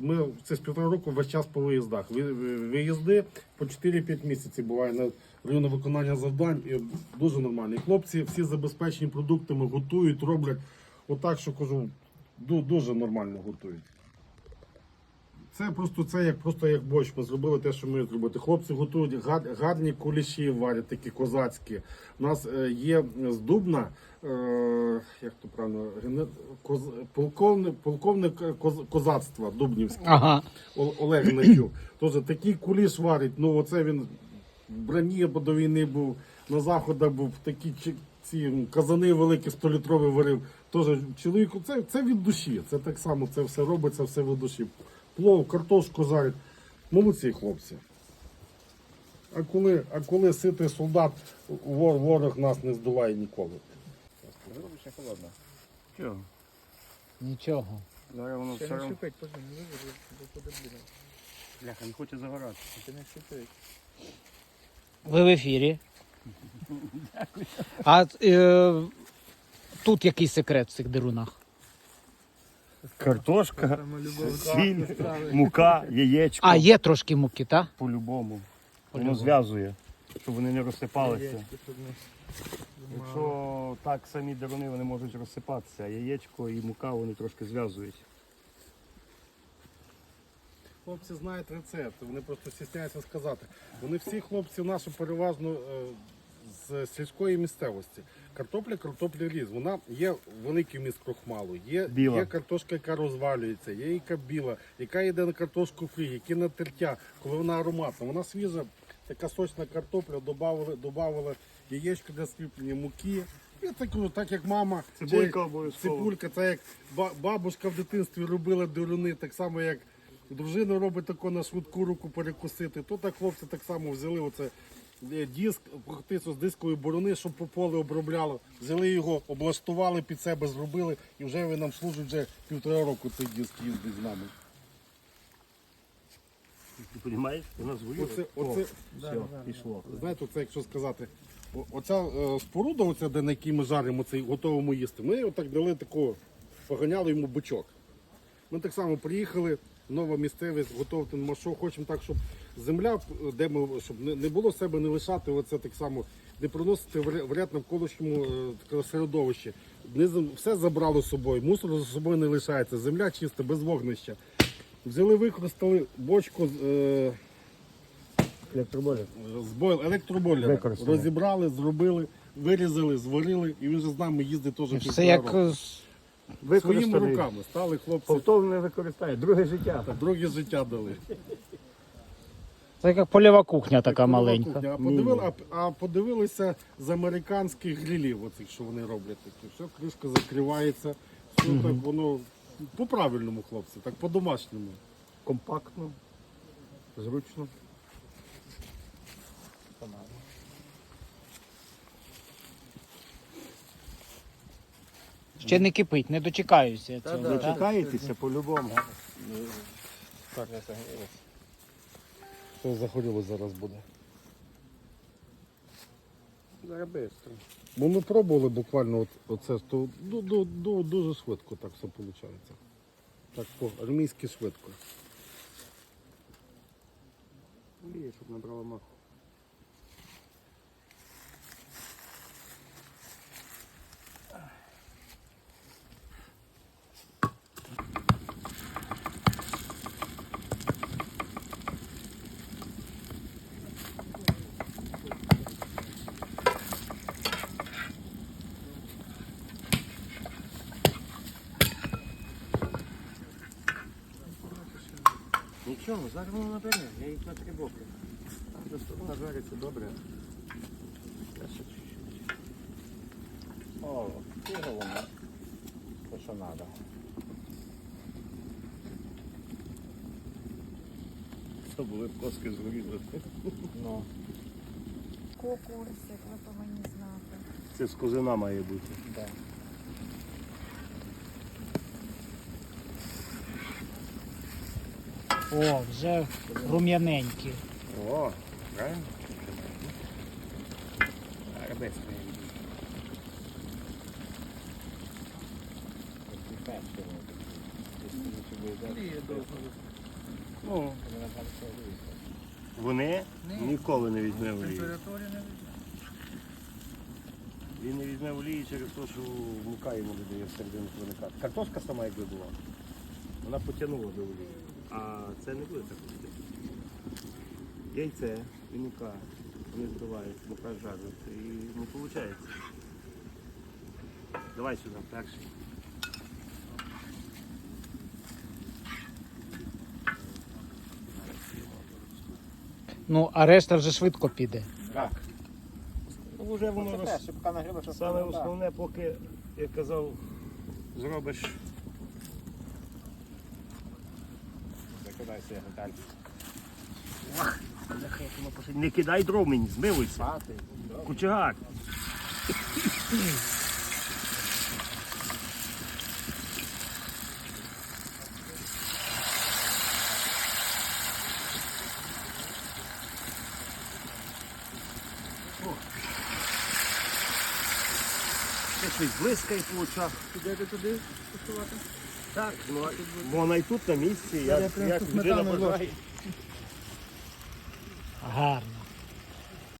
Ми це з півтора року весь час по виїздах. Ви- ви- Виїзди по 4-5 місяців буває на районе виконання завдань. І дуже нормально. І хлопці всі забезпечені продуктами готують, роблять отак, що кажу, дуже нормально готують. Це просто це як просто як борщ. Ми зробили те, що ми зробити. Хлопці готують гарні куліші, варять такі козацькі. У нас е, є з Дубна, як то правильно, коз, полковник, полковник е, коз, козацтва Дубнівський. Ага. Олег Гнатюк. Тож такий куліш варить. Ну оце він в броні бо до війни був, на заходах був такі ці казани великі 100-літрові варив. Тож чоловіку, це, це від душі. Це так само, це все робиться, все від душі. Плов, картошку жарять. Молодці хлопці. А коли, а коли ситий солдат, ворог нас не здолає ніколи. Зробиш ще холодно. Чого? Нічого. Зараз воно Ще все не одно. шипить, потім не виведу, бо. Бляха, не хоче загорати. Ще не шипить. Ви в ефірі. А е, тут який секрет в цих дерунах? Картошка, любов. сіль, мука, яєчко. А, є трошки муки, так? По-любому. Воно По-любому. зв'язує, щоб вони не розсипалися. Якщо так самі деруни вони можуть розсипатися, а яєчко і мука вони трошки зв'язують. Хлопці знають рецепт, вони просто стісняються сказати. Вони всі хлопці наші переважно е, з сільської місцевості. Картопля, картопля різ. Вона є великий вміст крохмалу, є, Біла. є картошка, яка розвалюється, є яка біла, яка йде на картошку фрі, які на тертя, коли вона ароматна. Вона свіжа, така сочна картопля, добавили яєчко для скріплення, муки. Я так кажу, так як мама, Цибулька обов'язково. Цибулька, це як ба- бабушка в дитинстві робила деруни, так само як дружина робить тако на швидку руку перекусити. То так хлопці так само взяли оце е, диск, птицю з дискової борони, щоб по поле обробляло. Взяли його, облаштували під себе, зробили, і вже він нам служить вже півтора року цей диск їздить з нами. Ти розумієш? У нас воює. Оце, оце, Все, пішло. знаєте, це якщо сказати, оця е, споруда, оця, де на якій ми жаримо цей готовимо їсти, ми отак дали такого, поганяли йому бичок. Ми так само приїхали, нова місцевість, готувати нема що. Хочемо так, щоб земля, де ми, щоб не, було себе не лишати, оце так само, не приносити в ря- в ряд навколишньому е, середовище. Все забрало з собою, мусор за собою не лишається, земля чиста, без вогнища. Взяли, використали бочку. Е, Електроболі. з бойл електробойлера. Використали. Розібрали, зробили, вирізали, зварили, і він вже з нами їздить теж Все як року. е, з- своїми Використали. руками. Стали хлопці, Повторно використає. Друге життя. друге життя дали. це як польова кухня така Кухня. маленька. А, подивили, а, а подивилися з американських грилів, оцих, що вони роблять такі. Все, кришка закривається. Все так воно по-правильному, хлопці, так по-домашньому. Компактно, зручно. Ще не кипить, не дочекаюся цього. Ви так? чекаєтеся по-любому. Так, не согрілося. Все зараз буде. Зараз швидко. Бо ми пробували буквально от, оце, то ду- ду- ду- дуже швидко так все виходить. Так по-армійськи швидко. Щоб набрало маху. Нічого, зараз воно набере, я їх на три боки. Там де жариться добре. О, і головне. То, що треба. Це були коски згоріли. Ну. Кокурсик, ви повинні знати. Це з козина має бути. Да. О, вже рум'яненькі. О, правильно? Арабеска. Вони ніколи не візьме олії. Він не візьме олії через те, що мука йому не дає всередину проникати. Картошка сама якби була. Вона потягнула до олії. А це не буде так робити. Яйце і мука. Вони збивають, мука жарить і не виходить. Давай сюди, перший. Ну, а решта вже швидко піде. Так. Ну, вже воно роз... Саме основне, поки, як казав, зробиш. Закидай себе далі. Не кидай дров мені, змилуйся. Пати. Кучегар. Щось блискає по очах. Підете туди куштувати? Так, ну, вона і тут на місці, як, як людина бажає. Гарно.